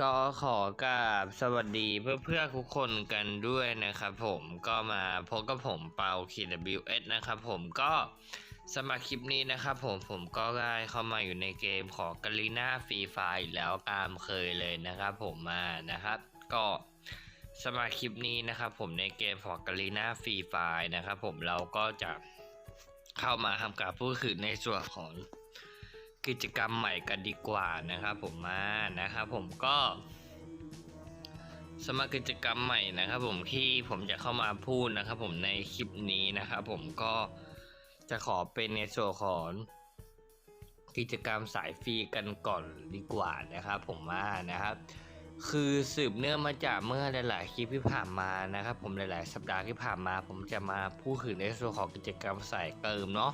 ก็ขอกราบสวัสดีเพื่อเพื่อๆทุกคนกันด้วยนะครับผมก็มาพบกับผมเปา KWS นะครับผมก็สำหรับคลิปนี้นะครับผมผมก็ได้เข้ามาอยู่ในเกมของกาลีนาฟรีไฟแล้วตามเคยเลยนะครับผมมานะครับก็สำหรับคลิปนี้นะครับผมในเกมของกาลีนาฟรีไฟนะครับผมเราก็จะเข้ามาทำการพูดคุยในส่วนของ กิจกรรมใหม่กันดีกว่านะครับผมมานะครับผมก็สมัครกิจกรรมใหม่นะครับผมที่ผมจะเข้ามาพูดนะครับผมในคลิปนี้นะครับผมก็จะขอเป็นในส่วนของกิจกรรมสายฟรีกันก่อนดีกว่านะครับผมว่านะครับ คือสืบเนื่องมาจากเมื่อหลาย ๆ คลิปที่ผ่านมานะครับ ผมหลาย ๆ สัปดาห์ที่ผ่านมา ผมจะมาพูดถึงในส่วนของกิจกรรมสายเติมเนาะ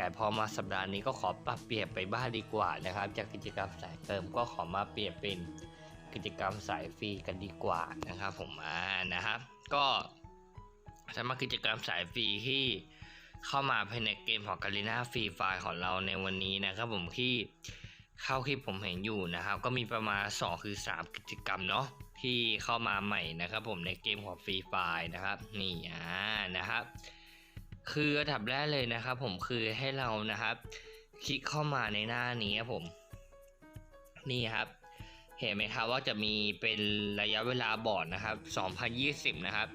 แต่พอมาสัปดาห์นี้ก็ขอปรับเปลี่ยนไปบ้างดีกว่านะครับ จากกิจกรรมสายเติมก็ขอมาเปลี่ยนเป็นกิจกรรมสายฟรีกันดีกว่านะครับผมอ่านะครับ ก็สำหรับกิจกรรมสายฟรีที่เข้ามาภายในเกมของกาลิน่าฟรีไฟของเราในวันนี้นะครับผมที่เข้าคลิปผมเห็นอยู่นะครับ ก็มีประมาณ 2 คือ 3 กิจกรรมเนาะที่เข้ามาใหม่นะครับผมในเกมของฟรีไฟนะครับ นี่อ่านะครับ คืออันดับแรกเลยนะครับ ผมคือให้เรานะครับ คลิกเข้ามาในหน้านี้ครับผม นี่ครับ เห็นไหมครับว่าจะมีเป็นระยะเวลาบอร์ดนะครับ 2020 นะครับ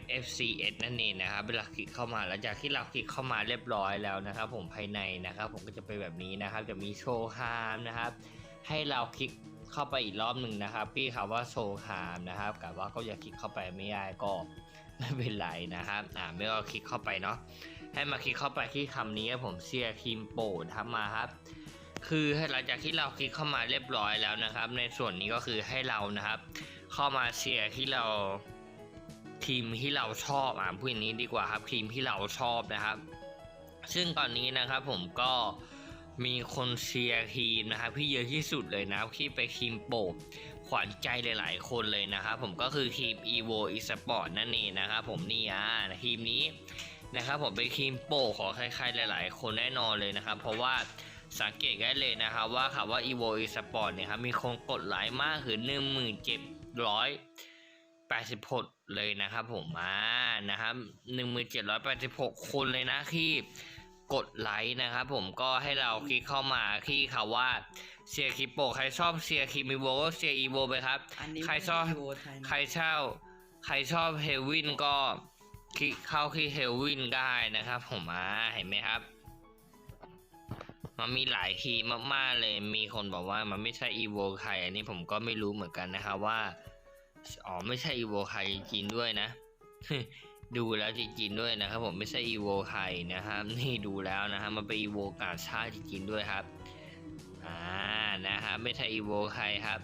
FFCS นั่นเองนะครับ เวลาคลิกเข้ามาหลังจากที่เราคลิกเข้ามาเรียบร้อยแล้วนะครับ ผมภายในนะครับ ผมก็จะเป็นแบบนี้นะครับ จะมีโชว์คามนะครับ ให้เราคลิกเข้าไปอีกรอบหนึ่งนะครับพี่คำว่าโชว์คามนะครับกับว่าก็อย่าคลิกเข้าไปไม่ได้ก็ ไม่เป็นไรนะครับ อ่าไม่ว่าคลิกเข้าไปเนาะ ให้มาคลิกเข้าไปที่คำนี้ผมเชียร์ทีมโปรดทำมาครับ คือหลังจากที่เราคลิกเข้ามาเรียบร้อยแล้วนะครับ ในส่วนนี้ก็คือให้เรานะครับ เข้ามาเชียร์ที่เราทีมที่เราชอบอ่าพูดอย่างนี้ดีกว่าครับ ทีมที่เราชอบนะครับ ซึ่งตอนนี้นะครับผมก็มีคนเชียร์ทีมนะครับที่เยอะที่สุดเลยนะครับที่ไปทีมโปรด ขวัญใจหลาย ๆ คนเลยนะครับผมก็คือทีม evo esport นั่นเองนะครับผมนี่อ่าทีมนี้นะครับผมเป็นทีมโปรของใครๆหลาย ๆ คนแน่นอนเลยนะครับ เพราะว่าสังเกตได้เลยนะครับว่าคำว่า evo esport เนี่ยครับมีคนกดไลค์มากคือ1786 เลยนะครับผมอ่านะครับ1786 คนเลยนะที่กดไลค์นะครับผมก็ให้เราคลิกเข้ามาที่คำว่า เชียร์คลิปโปรใครชอบเชียร์คิมิโวก็เชียร์อีโวไปครับ อันนี้ใครชอบ ไม่ใช่ Evo ไทยนะใครเช่า ใครชอบเฮลวินก็คลิกเข้าที่เฮลวินได้นะครับ ผมอ่าเห็นไหมครับ มันมีหลายคีย์มากๆเลย มีคนบอกว่ามันไม่ใช่อีโวใครอันนี้ผมก็ไม่รู้เหมือนกันนะครับว่า อ๋อไม่ใช่อีโวใครจริงๆด้วยนะ ดูแล้วจริงๆด้วยนะครับ ผมไม่ใช่อีโวใครนะครับ นี่ดูแล้วนะครับมันเป็นอีโวกาชาติจริงๆด้วยครับอ่านะครับ ไม่ใช่อีโวใครครับ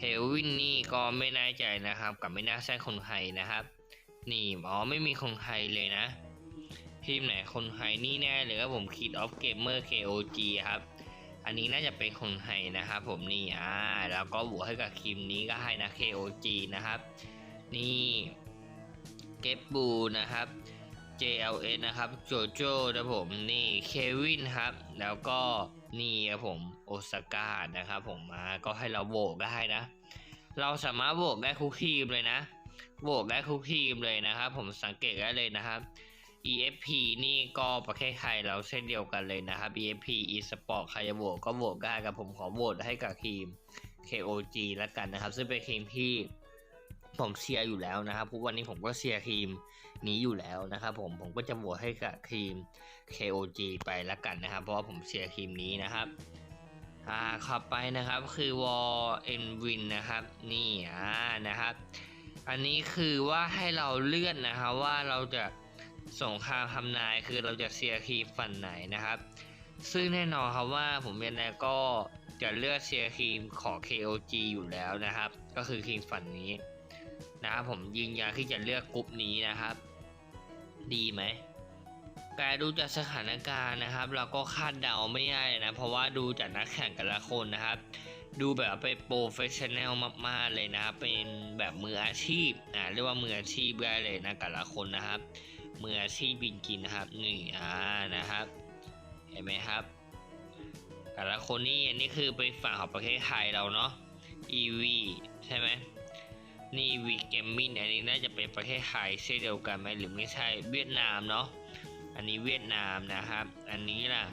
เฮลวินนี่ก็ไม่แน่ใจนะครับ กับไม่น่าใช่คนไทยนะครับ นี่อ๋อไม่มีคนไทยเลยนะ ทีมไหนคนไทยนี่แน่เลยครับผมคิดออฟเกมเมอร์ KOG ครับ อันนี้น่าจะเป็นคนไทยนะครับผมนี่อ่าแล้วก็บวกให้กับทีมนี้ก็ให้นะ KOG นะครับ นี่เก็บบูนะครับ JLS นะครับโจโจ้นะผมนี่เควินครับ แล้วก็ นี่ครับผมโอซาก้านะครับผมมาก็ให้เราโหวตได้นะ เราสามารถโหวตได้ทุกทีมเลยนะโหวตได้ทุกทีมเลยนะครับผมสังเกตได้เลยนะครับ EFP นี่ก็ประเทศไทยเราเช่นเดียวกันเลยนะครับ EFP eSport ใครจะโหวตก็โหวตได้กับผมขอโหวตให้กับทีม KOG แล้วกันนะครับ ซึ่งเป็นทีมที่ ผมเชียร์อยู่แล้วนะครับพราะวันนี้ผมก็เชียร์ทีมนี้อยู่แล้วนะครับผมผมก็จะโหวตให้กับทีม KOG ไปแล้วกันนะครับ เพราะว่าผมเชียร์ทีมนี้นะครับอ่าขับไปนะครับคือ Wall and Win นะครับนี่อ่านะครับ อันนี้คือว่าให้เราเลื่อนนะครับว่าเราจะส่งคำทำนายคือเราจะเชียร์ทีมฝั่งไหนนะครับ ซึ่งแน่นอนครับว่าผมยังไงก็จะเลือกเชียร์ทีมของ KOG อยู่แล้วนะครับ ก็คือทีมฝั่งนี้ นะครับผมยืนยันที่จะเลือกกลุ่มนี้นะครับ ดีไหมแต่ดูจากสถานการณ์นะครับ เราก็คาดเดาไม่ได้นะ เพราะว่าดูจากนักแข่งแต่ละคนนะครับ ดูแบบเป็นโปรเฟชชั่นแนลมากๆเลยนะครับ เป็นแบบมืออาชีพอ่าเรียกว่ามืออาชีพได้เลยนะแต่ละคนนะครับมืออาชีพจริงๆนะครับนี่อ่านะครับ เห็นไหมครับ แต่ละคนนี่อันนี้คือไปฝั่งของประเทศไทยเราเนาะ EV ใช่ไหม นี่วีเกมมิ่งอันนี้น่าจะเป็นประเทศไทยเช่นเดียวกันไหมหรือไม่ใช่เวียดนามเนาะอันนี้เวียดนามนะครับ อันนี้ล่ะ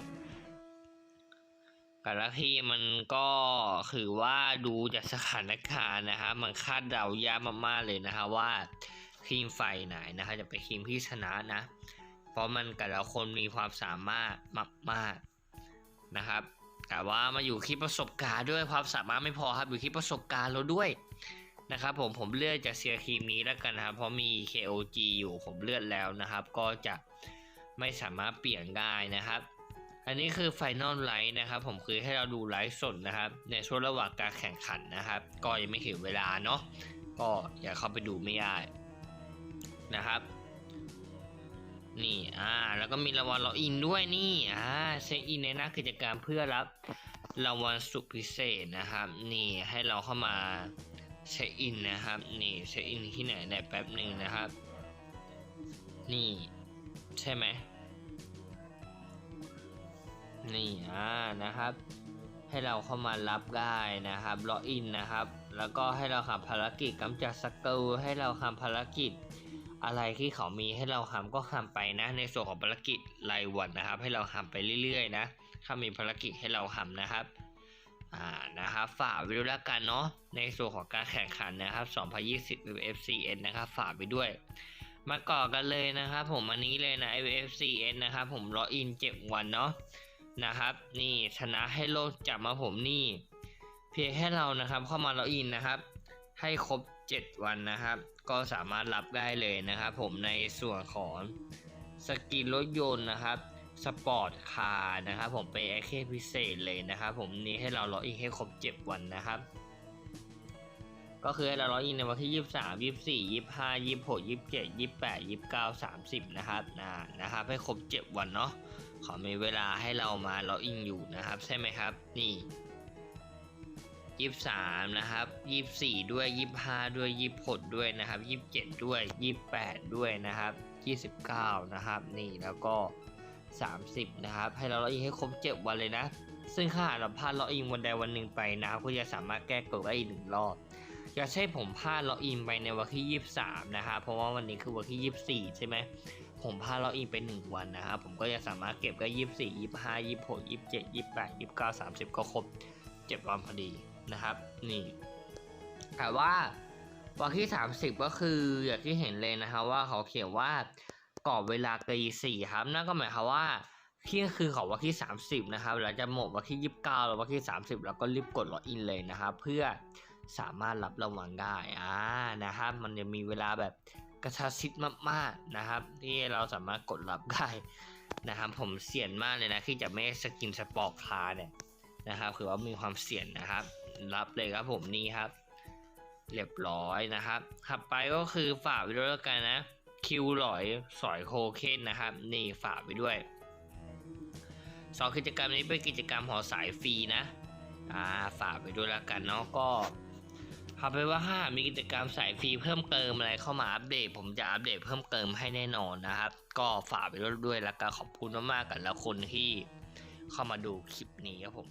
แต่ละที่มันก็คือว่าดูจากสถานการณ์นะครับมันคาดเดายากมากๆเลยนะครับว่าทีมฝ่ายไหนนะครับจะเป็นทีมที่ชนะนะ เพราะมันแต่ละคนมีความสามารถมากๆนะครับ แต่ว่ามาอยู่ที่ประสบการณ์ด้วยความสามารถไม่พอครับอยู่ที่ประสบการณ์เราด้วย นะครับผมผมเลือกจะเชียร์ทีมนี้แล้วกันนะครับเพราะมี KOG อยู่ผมเลือกแล้วนะครับ ก็จะไม่สามารถเปลี่ยนได้นะครับ อันนี้คือ Final Light นะครับ ผมคือให้เราดูไลฟ์สดนะครับ ในช่วงระหว่างการแข่งขันนะครับ ก็ยังไม่ถึงเวลาเนาะก็อย่าเข้าไปดูไม่ได้นะครับ นี่อ่าแล้วก็มีรางวัลล็อกอินด้วยนี่อ่าเช็คอินในหน้ากิจกรรมเพื่อรับรางวัลสุดพิเศษนะครับ นี่ให้เราเข้ามา เช็คอินนะครับ นี่เช็คอินที่ไหนได้แป๊บหนึ่งนะครับ นี่ใช่ไหมนี่อ่านะครับ ให้เราเข้ามารับได้นะครับล็อกอินนะครับ แล้วก็ให้เราทำภารกิจกำจัดสกิลให้เราทำภารกิจอะไรที่เขามีให้เราทำก็ทำไปนะ ในส่วนของภารกิจรายวันนะครับ ให้เราทำไปเรื่อยๆนะถ้ามีภารกิจให้เราทำนะครับ อ่านะครับฝากไว้ด้วยแล้วกันเนาะในส่วนของการแข่งขันนะครับ2020 FCN นะครับฝากไปด้วย มาก่อกันเลยนะครับ ผมอันนี้เลยนะ FCN นะครับผมล็ออิน7วันเนาะนะครับ นี่ชนะให้โลกจับมาผมนี่ เพียงแค่เรานะครับ เข้ามาล็ออินนะครับ ให้ครบ 7 วันนะครับ ก็สามารถรับได้เลยนะครับ ผมในส่วนของสกินรถยนต์นะครับ สปอร์ตคาร์นะครับผมเป็นแอคเคพิเศษเลยนะครับผมนี่ให้เราล็อกอินให้ครบ 7 วันนะครับ ก็คือให้เราล็อกอินในวันที่ 23 24 25 26 27 28 29 30 นะครับนะนะครับให้ครบ 7 วันเนาะขอมีเวลาให้เรามาล็อกอินอยู่นะครับ ใช่ไหมครับ นี่ยี่สามนะครับยี่สี่ด้วยยี่ห้าด้วยยี่หกด้วยนะครับยี่เจ็ดด้วยยี่แปดด้วยนะครับยี่สิบเก้านะครับ นี่แล้วก็ สามสิบนะครับ ให้เราล็อกอินให้ครบเจ็ดวันเลยนะ ซึ่งถ้าหากเราพลาดล็อกอินวันใดวันหนึ่งไปนะครับก็จะสามารถแก้กฎได้อีกหนึ่งรอบอย่าใช่ผมพลาดล็อกอินไปในวันที่ยี่สามนะครับเพราะว่าวันนี้คือวันที่ยี่สี่ใช่ไหมผมพลาดล็อกอินไปหนึ่งวันนะครับผมก็จะสามารถเก็บได้ยี่สี่ยี่ห้ายี่หกยี่เจ็ดยี่แปดยี่เก้าสามสิบก็ครบเจ็ดวันพอดีนะครับนี่แต่ว่าวันที่สามสิบก็คืออย่างที่เห็นเลยนะครับว่าเขาเขียนว่า กรอบเวลาตีสี่ครับ นั่นก็หมายความว่าเที่ยงคือของวันที่สามสิบนะครับเราจะหมดวันที่ยี่สิบเก้าหรือวันที่สามสิบแล้วก็รีบกดล็อกอินเลยนะครับ เพื่อสามารถรับรางวัลได้อ่านะครับมันจะมีเวลาแบบกระชับชิดมากๆนะครับ ที่เราสามารถกดรับได้นะครับ ผมเสี่ยงมากเลยนะที่จะไม่สกินสปอร์คาเนี่ยนะครับคือว่ามีความเสี่ยงนะครับ รับเลยครับผมนี่ครับ เรียบร้อยนะครับถัดไปก็คือฝากว้ด้วยแล้วกันนะ คิวหลอยสอยโคเคนนะครับ นี่ฝากไว้ด้วยสองกิจกรรมนี้เป็นกิจกรรมหอสายฟรีนะ อ่าฝากไปด้วยแล้วกันเนาะก็เอาไปว่าถ้ามีกิจกรรมสายฟรีเพิ่มเติมอะไรเข้ามาอัปเดต ผมจะอัปเดตเพิ่มเติมให้แน่นอนนะครับ ก็ฝากไปด้วยแล้วก็ขอบคุณมากๆกับแล้วคนที่เข้ามาดูคลิปนี้ครับผม